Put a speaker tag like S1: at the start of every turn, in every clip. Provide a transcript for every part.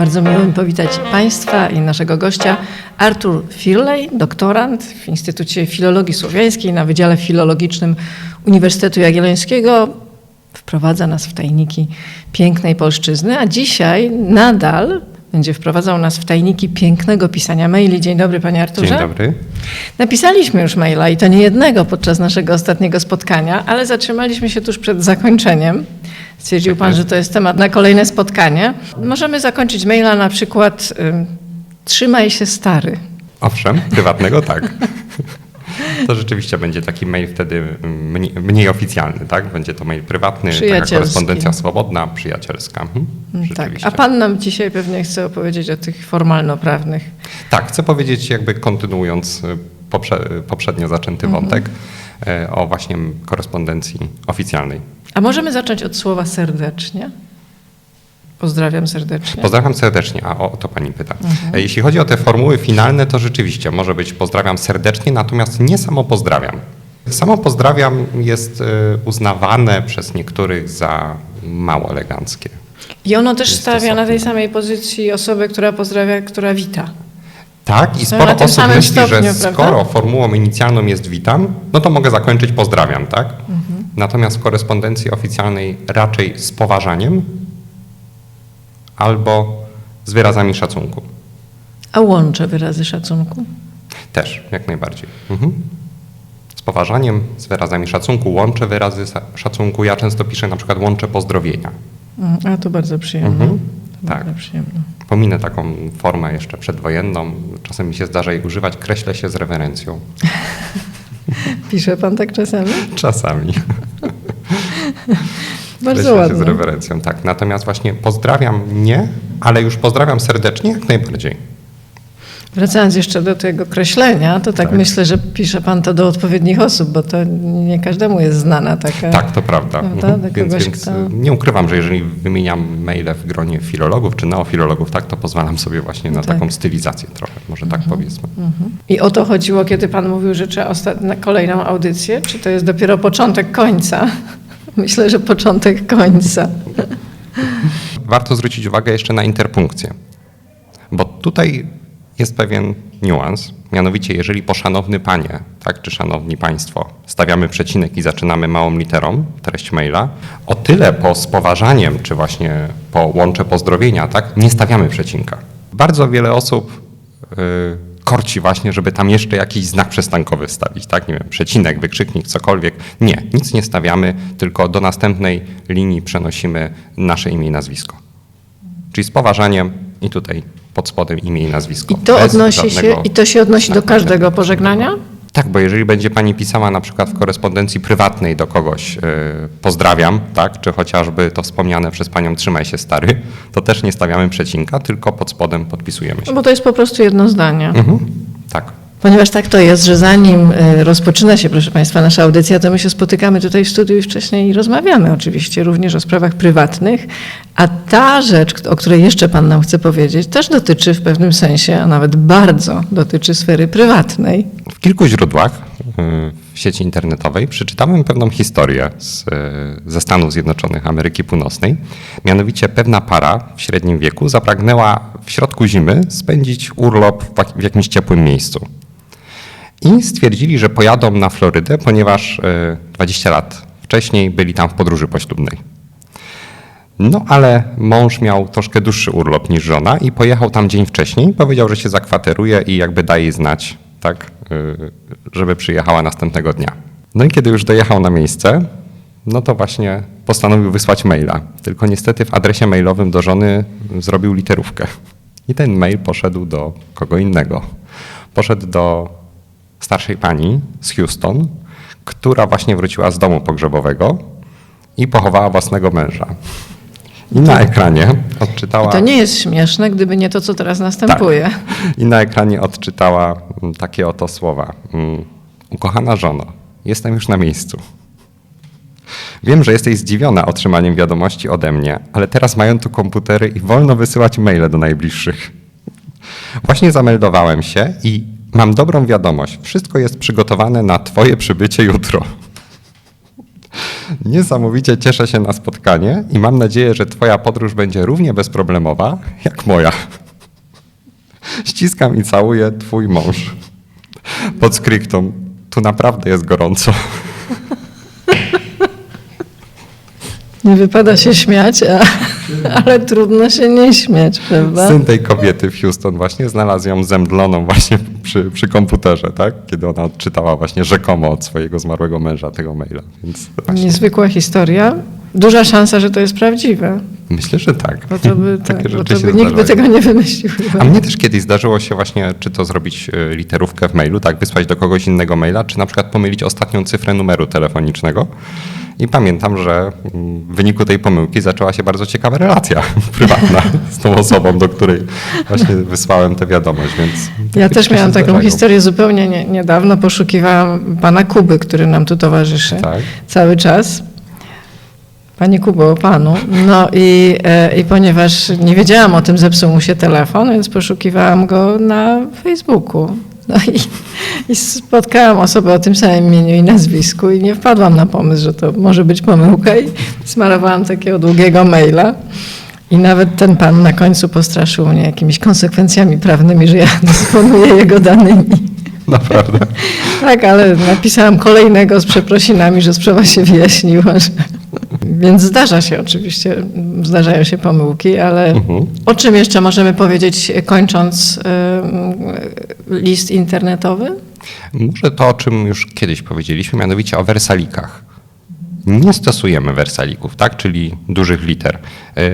S1: Bardzo miło mi powitać Państwa i naszego gościa Artur Firlej, doktorant w Instytucie Filologii Słowiańskiej na Wydziale Filologicznym Uniwersytetu Jagiellońskiego. Wprowadza nas w tajniki pięknej polszczyzny, a dzisiaj nadal będzie wprowadzał nas w tajniki pięknego pisania maili. Dzień dobry, Panie Arturze.
S2: Dzień dobry.
S1: Napisaliśmy już maila i to nie jednego podczas naszego ostatniego spotkania, ale zatrzymaliśmy się tuż przed zakończeniem. Stwierdził Pan, że to jest temat na kolejne spotkanie. Możemy zakończyć maila na przykład ym, Trzymaj się stary.
S2: Owszem, prywatnego tak. To rzeczywiście będzie taki mail wtedy mniej, mniej oficjalny, tak? Będzie to mail prywatny, taka korespondencja swobodna, przyjacielska. Mhm.
S1: Tak.
S2: Rzeczywiście.
S1: A Pan nam dzisiaj pewnie chce opowiedzieć o tych formalno-prawnych.
S2: Tak, chcę powiedzieć, jakby kontynuując y, poprze, poprzednio zaczęty
S1: Mhm.
S2: wątek y, o właśnie korespondencji oficjalnej.
S1: A możemy zacząć od słowa serdecznie? Pozdrawiam serdecznie.
S2: Pozdrawiam serdecznie, a o to pani pyta.
S1: Mhm.
S2: E, Jeśli chodzi o te formuły finalne, to rzeczywiście może być pozdrawiam serdecznie, natomiast nie samo pozdrawiam. Samo pozdrawiam jest e, uznawane przez niektórych za mało eleganckie.
S1: I ono też stawia na tej samej pozycji osobę, która pozdrawia, która wita.
S2: Tak, i
S1: Są
S2: sporo osób myśli,
S1: stopniu,
S2: że
S1: prawda?
S2: skoro formułą inicjalną jest witam, no to mogę zakończyć pozdrawiam, tak? Natomiast w korespondencji oficjalnej raczej z poważaniem albo z wyrazami szacunku.
S1: A łączę wyrazy szacunku.
S2: Też, jak najbardziej. Mhm. Z poważaniem, z wyrazami szacunku, łączę wyrazy szacunku. Ja często piszę na przykład łączę pozdrowienia.
S1: Mm, A to bardzo przyjemne.
S2: Mhm.
S1: To
S2: Tak.
S1: Bardzo przyjemne.
S2: Pominę taką formę jeszcze przedwojenną. Czasem mi się zdarza jej używać. Kreślę się z rewerencją.
S1: Pisze pan tak czasami?
S2: Czasami.
S1: Bardzo
S2: się z
S1: ładnie.
S2: rewerencją, tak. Natomiast właśnie pozdrawiam nie, ale już pozdrawiam serdecznie jak najbardziej.
S1: Wracając jeszcze do tego kreślenia, to tak,
S2: Tak.
S1: myślę, że pisze pan to do odpowiednich osób, bo to nie każdemu jest znana taka.
S2: Tak, to prawda.
S1: Prawda?
S2: Mhm.
S1: Do
S2: Więc,
S1: kogoś,
S2: więc
S1: kto-
S2: nie ukrywam, że jeżeli wymieniam maile w gronie filologów czy neofilologów, tak, to pozwalam sobie właśnie na
S1: Tak.
S2: taką stylizację trochę, może tak powiedzmy.
S1: Mhm. I o to chodziło, kiedy pan mówił, że trzeba osta- na kolejną audycję? Czy to jest dopiero początek końca? Myślę, że początek końca.
S2: Warto zwrócić uwagę jeszcze na interpunkcję, bo tutaj jest pewien niuans. Mianowicie, jeżeli po szanowny panie, tak, czy szanowni państwo, stawiamy przecinek i zaczynamy małą literą treść maila, o tyle po z czy właśnie po łącze pozdrowienia, tak, nie stawiamy przecinka. Bardzo wiele osób y, korci właśnie, żeby tam jeszcze jakiś znak przestankowy wstawić, tak, nie wiem, przecinek, wykrzyknik, cokolwiek. Nie, nic nie stawiamy, tylko do następnej linii przenosimy nasze imię i nazwisko. Czyli z poważaniem i tutaj pod spodem imię i nazwisko.
S1: I to, odnosi się, I to się odnosi do każdego pożegnania?
S2: tak, bo jeżeli będzie pani pisała na przykład w korespondencji prywatnej do kogoś y, pozdrawiam, tak, czy chociażby to wspomniane przez panią trzymaj się stary, to też nie stawiamy przecinka, tylko pod spodem podpisujemy się.
S1: No bo to jest po prostu jedno zdanie.
S2: Mhm. Tak.
S1: Ponieważ tak to jest, że zanim y, rozpoczyna się, proszę Państwa, nasza audycja, to my się spotykamy tutaj w studiu i wcześniej rozmawiamy oczywiście również o sprawach prywatnych, a ta rzecz, o której jeszcze Pan nam chce powiedzieć, też dotyczy w pewnym sensie, a nawet bardzo dotyczy sfery prywatnej.
S2: W kilku źródłach y, w sieci internetowej przeczytałem pewną historię z, y, ze Stanów Zjednoczonych Ameryki Północnej. Mianowicie pewna para w średnim wieku zapragnęła w środku zimy spędzić urlop w jakimś ciepłym miejscu. I stwierdzili, że pojadą na Florydę, ponieważ y, 20 lat wcześniej byli tam w podróży poślubnej. No ale mąż miał troszkę dłuższy urlop niż żona i pojechał tam dzień wcześniej. Powiedział, że się zakwateruje i jakby daje znać, tak, y, żeby przyjechała następnego dnia. No i kiedy już dojechał na miejsce, no to właśnie postanowił wysłać maila. Tylko niestety w adresie mailowym do żony zrobił literówkę. I ten mail poszedł do kogo innego. Poszedł do starszej pani z Houston, która właśnie wróciła z domu pogrzebowego i pochowała własnego męża. I na ekranie
S1: I
S2: odczytała.
S1: to nie jest śmieszne, gdyby nie to, co teraz następuje.
S2: Tak. I na ekranie odczytała mm, takie oto słowa. Mm, Ukochana żono, jestem już na miejscu. Wiem, że jesteś zdziwiona otrzymaniem wiadomości ode mnie, ale teraz mają tu komputery i wolno wysyłać maile do najbliższych. Właśnie zameldowałem się i mam dobrą wiadomość. Wszystko jest przygotowane na Twoje przybycie jutro. Niesamowicie cieszę się na spotkanie i mam nadzieję, że Twoja podróż będzie równie bezproblemowa jak moja. Ściskam i całuję Twój mąż. Pod. Tu naprawdę jest gorąco.
S1: Nie wypada się śmiać, a, ale trudno się nie śmiać, prawda?
S2: Syn tej kobiety w Houston właśnie znalazł ją zemdloną właśnie przy, przy komputerze, tak? Kiedy ona odczytała właśnie rzekomo od swojego zmarłego męża tego maila. Więc właśnie
S1: Niezwykła historia. Duża szansa, że to jest prawdziwe,
S2: myślę, że tak.
S1: bo to by, tak, bo to by nikt by tego nie wymyślił.
S2: A mnie też kiedyś zdarzyło się właśnie, czy to zrobić y, literówkę w mailu, tak, wysłać do kogoś innego maila, czy na przykład pomylić ostatnią cyfrę numeru telefonicznego. I pamiętam, że mm, w wyniku tej pomyłki zaczęła się bardzo ciekawa relacja prywatna z tą osobą, do której właśnie wysłałem tę wiadomość, więc...
S1: Ja też miałam taką
S2: zdarzają.
S1: historię zupełnie nie, niedawno. Poszukiwałam pana Kuby, który nam tu towarzyszy
S2: Tak.
S1: cały czas. Panie Kubo, panu. No i, e, i ponieważ nie wiedziałam o tym, zepsuł mu się telefon, więc poszukiwałam go na Facebooku. No i, i spotkałam osobę o tym samym imieniu i nazwisku i nie wpadłam na pomysł, że to może być pomyłka i smarowałam takiego długiego maila. I nawet ten pan na końcu postraszył mnie jakimiś konsekwencjami prawnymi, że ja dysponuję jego danymi.
S2: Naprawdę.
S1: Tak, ale napisałam kolejnego z przeprosinami, że sprawa się wyjaśniła. Że... Więc zdarza się oczywiście, zdarzają się pomyłki, ale
S2: Mhm.
S1: o czym jeszcze możemy powiedzieć, kończąc y, list internetowy?
S2: Może to, o czym już kiedyś powiedzieliśmy, mianowicie o wersalikach. Nie stosujemy wersalików, tak? czyli dużych liter.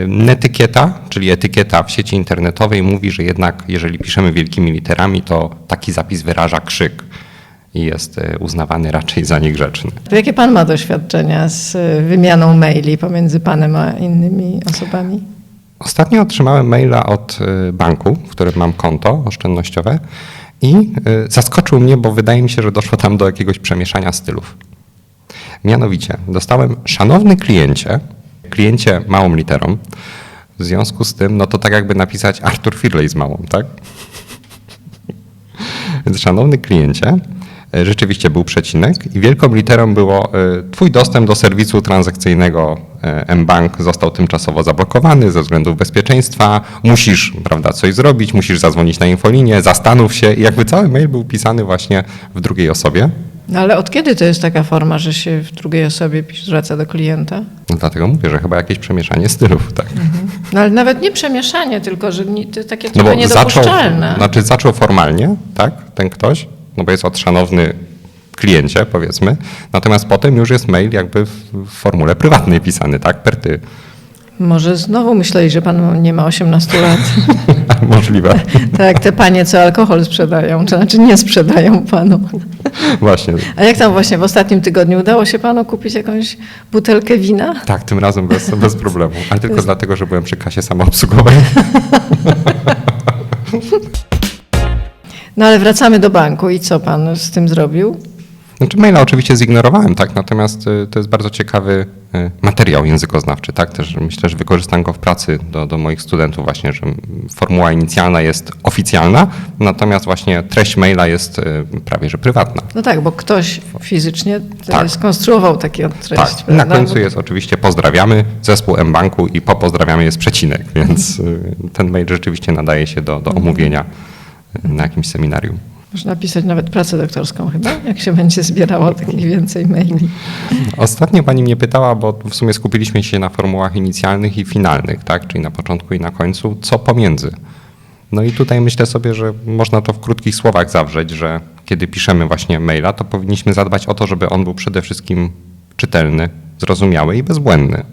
S2: Netykieta, czyli etykieta w sieci internetowej mówi, że jednak jeżeli piszemy wielkimi literami, to taki zapis wyraża krzyk i jest e, uznawany raczej za niegrzeczny.
S1: To jakie pan ma doświadczenia z y, wymianą maili pomiędzy panem a innymi osobami?
S2: Ostatnio otrzymałem maila od e, banku, w którym mam konto oszczędnościowe i e, zaskoczył mnie, bo wydaje mi się, że doszło tam do jakiegoś przemieszania stylów. Mianowicie dostałem szanowny kliencie, kliencie małą literą, w związku z tym, no to tak jakby napisać Arthur Firley z małą, tak? Więc szanowny kliencie, e, rzeczywiście był przecinek i wielką literą było e, Twój dostęp do serwisu transakcyjnego e, mBank został tymczasowo zablokowany ze względów bezpieczeństwa. Musisz, prawda, coś zrobić, musisz zadzwonić na infolinię, zastanów się i jakby cały mail był pisany właśnie w drugiej osobie.
S1: No ale od kiedy to jest taka forma, że się w drugiej osobie zwraca do klienta?
S2: No dlatego mówię, że chyba jakieś przemieszanie stylów, tak.
S1: No ale nawet nie przemieszanie, tylko że nie, to takie
S2: No
S1: trochę
S2: bo zaczął, znaczy zaczął formalnie, tak, ten ktoś, no bo jest od szanowny kliencie, powiedzmy, natomiast potem już jest mail jakby w formule prywatnej pisany, tak, per ty.
S1: Może znowu myśleli, że pan nie ma 18 lat.
S2: Możliwe.
S1: tak, te panie, co alkohol sprzedają, to znaczy nie sprzedają panu.
S2: Właśnie.
S1: A jak tam właśnie w ostatnim tygodniu udało się panu kupić jakąś butelkę wina?
S2: Tak, tym razem bez, bez problemu. Ale tylko dlatego, że byłem przy kasie samoobsługowej.
S1: No ale wracamy do banku i co pan z tym zrobił?
S2: Znaczy maila oczywiście zignorowałem, tak, natomiast y, to jest bardzo ciekawy y, materiał językoznawczy, tak, też myślę, że wykorzystam go w pracy do, do moich studentów właśnie, że formuła inicjalna jest oficjalna, natomiast właśnie treść maila jest y, prawie, że prywatna.
S1: No tak, bo ktoś fizycznie
S2: Tak.
S1: skonstruował taką treść.
S2: Tak, na końcu jest oczywiście pozdrawiamy, zespół M-Banku i po pozdrawiamy jest przecinek, więc ten mail rzeczywiście nadaje się do, do omówienia y, na jakimś seminarium.
S1: Można pisać nawet pracę doktorską chyba, jak się będzie zbierało takich więcej maili.
S2: Ostatnio pani mnie pytała, bo w sumie skupiliśmy się na formułach inicjalnych i finalnych, tak? czyli na początku i na końcu, co pomiędzy. No i tutaj myślę sobie, że można to w krótkich słowach zawrzeć, że kiedy piszemy właśnie maila, to powinniśmy zadbać o to, żeby on był przede wszystkim czytelny, zrozumiały i bezbłędny.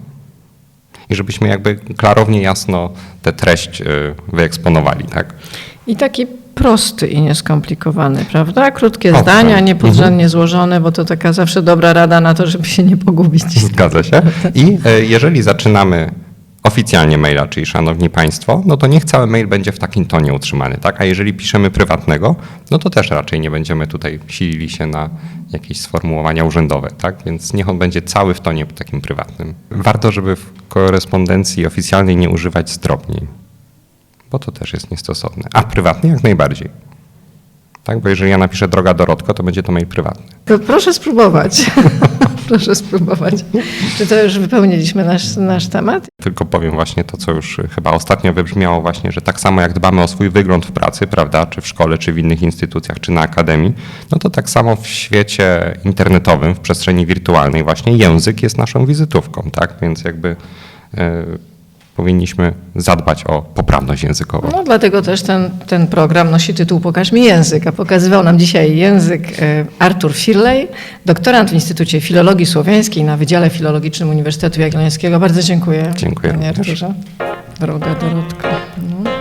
S2: I żebyśmy jakby klarownie, jasno tę treść y, wyeksponowali, tak?
S1: I taki prosty i nieskomplikowany, prawda? Krótkie
S2: Owszem.
S1: zdania, niepodrzędnie złożone, bo to taka zawsze dobra rada na to, żeby się nie pogubić.
S2: Zgadza się. I e, jeżeli zaczynamy oficjalnie maila, czyli szanowni państwo, no to niech cały mail będzie w takim tonie utrzymany, tak? A jeżeli piszemy prywatnego, no to też raczej nie będziemy tutaj silili się na jakieś sformułowania urzędowe, tak? Więc niech on będzie cały w tonie takim prywatnym. Warto, żeby w korespondencji oficjalnej nie używać zdrobnień, bo to też jest niestosowne. A prywatnie jak najbardziej. Tak? Bo jeżeli ja napiszę droga Dorotko, to będzie to mail prywatny.
S1: Proszę spróbować. proszę spróbować. Czy to już wypełniliśmy nasz, nasz temat?
S2: Tylko powiem właśnie to, co już chyba ostatnio wybrzmiało właśnie, że tak samo jak dbamy o swój wygląd w pracy, prawda, czy w szkole, czy w innych instytucjach, czy na akademii, no to tak samo w świecie internetowym, w przestrzeni wirtualnej właśnie język jest naszą wizytówką, tak? Więc jakby e, powinniśmy zadbać o poprawność językową.
S1: No dlatego też ten, ten program nosi tytuł Pokaż mi język, a pokazywał nam dzisiaj język e, Artur Firlej, doktorant w Instytucie Filologii Słowiańskiej na Wydziale Filologicznym Uniwersytetu Jagiellońskiego. Bardzo dziękuję.
S2: Dziękuję
S1: Panie. Arturze. Droga Dorotka. No.